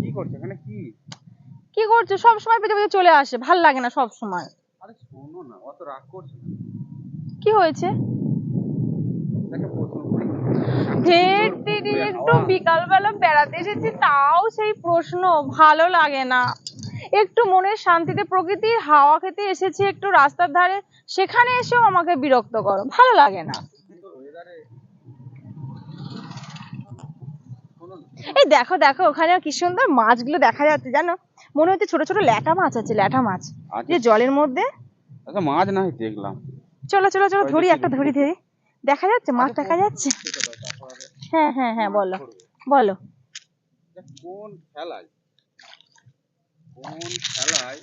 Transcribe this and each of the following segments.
কি করছ? এখানে কি? কি করছ? সব সময় পেছনে পেছনে চলে আসে। ভালো লাগে না সব সময়। আরে শোনো না অত রাগ করছ কি হয়েছে? ঢের দিদি একটু বিকালবেলা বেড়াতে এসেছি তাও সেই প্রশ্ন ভালো লাগে না। একটু মনের শান্তিতে প্রকৃতির হাওয়া খেতে এসেছি একটু রাস্তার ধারে সেখানে এসেও আমাকে বিরক্ত করো। ভালো লাগে না। এই দেখো দেখো ওখানে কি সুন্দর মাছগুলো দেখা যাচ্ছে জানো? মনে হচ্ছে ছোট ছোট ল্যাটা মাছ আছে ল্যাটা মাছ। আচ্ছা। যে জলের মধ্যে? আচ্ছা মাছ না দেখলাম। চলো চলো চলো ধরি একটা ধরি ধরি। দেখা যাচ্ছে মাছ দেখা যাচ্ছে? হ্যাঁ হ্যাঁ হ্যাঁ বলো বলো। কোন খেলায় কোন খেলায়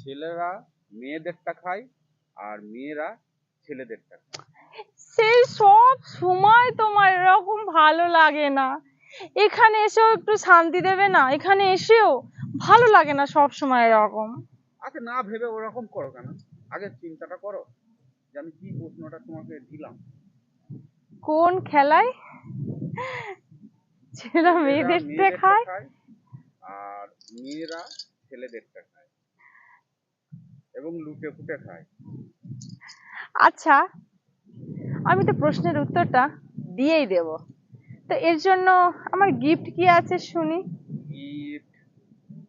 ছেলেরা মেয়েদেরটা খায় আর মেয়েরা ছেলেদেরটা খায়? সেই সব সময় তোমার এরকম ভালো লাগে না। এখানে এসেও একটু শান্তি দেবে না এখানে এসেও ভালো লাগে না সব সময় এরকম। আচ্ছা না ভেবে ওরকম করো কেন? আগে চিন্তাটা করো যে আমি কি প্রশ্নটা তোমাকে দিলাম। কোন খেলায়? ছেলেরা মেয়েদেরটা খায়? আর মেয়েরা ছেলেদেরটা খায় এবং লুটে ফুটে খায়। আচ্ছা আমি তো প্রশ্নের উত্তরটা দিয়েই দেব। তো এর জন্য আমার গিফট কি আছে শুনি? গিফট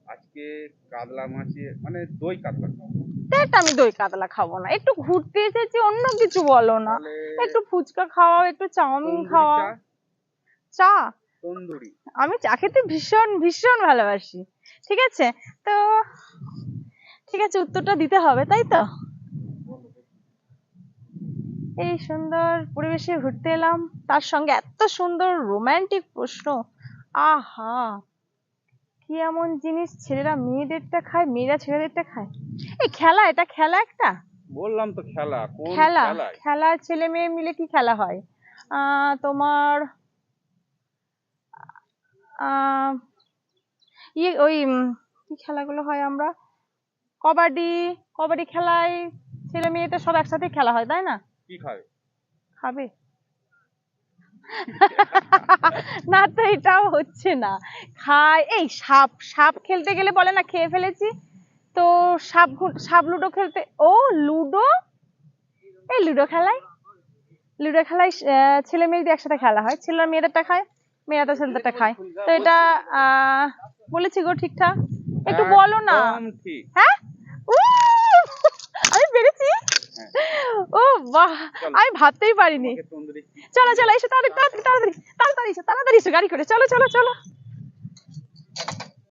আজকে কাতলা মাছের মানে দই কাতলা খাব। দেখ আমি দই কাতলা খাব না। একটু ঘুরতে এসেছি অন্য কিছু বলো না। একটু ফুচকা খাওয়াও একটু চাউমিন খাওয়াও। চা, চা? তন্দুরি। আমি চা খেতে ভীষণ ভীষণ ভালোবাসি। ঠিক আছে? তো ঠিক আছে উত্তরটা দিতে হবে তাই তো? এই সুন্দর পরিবেশে ঘুরতে এলাম। তার সঙ্গে এত সুন্দর রোমান্টিক প্রশ্ন। আহা! কি এমন জিনিস ছেলেরা মেয়েদেরটা খায় মেয়েরা ছেলেদেরটা খায়? এই খেলা এটা খেলা একটা? বললাম তো খেলা কোন খেলা খেলা? ছেলে মেয়ে মিলে কি খেলা হয়? আহ তোমার আহ ইয়ে ওই কি খেলাগুলো হয় আমরা? কবাডি কবাডি খেলায় ছেলে মেয়েটা সব একসাথে খেলা হয় তাই না? কি খাবে? খাবে। না তো এটাও হচ্ছে না। খায় এই সাপ সাপ খেলতে গেলে বলে না খেয়ে ফেলেছি। তো সাপ সাপ লুডো খেলতে ও লুডো? এই লুডো খেলায়? লুডো খেলায় ছেলে মেয়েদের একসাথে খেলা হয়। ছেলেরা মেয়েদেরটা খায় মেয়েরা তো ছেলেদেরটা খায়। তো এটা আহ, বলেছি গো ঠিকঠাক। একটু বলো না। হ্যাঁ উহ, আমি পেরেছি হ্যাঁ। ও বাহ আমি ভাবতেই পারিনি। চলো চলো এসো তাড়াতাড়ি তাড়াতাড়ি তাড়াতাড়ি এসো তাড়াতাড়ি এসো গাড়ি করে চলো চলো চলো।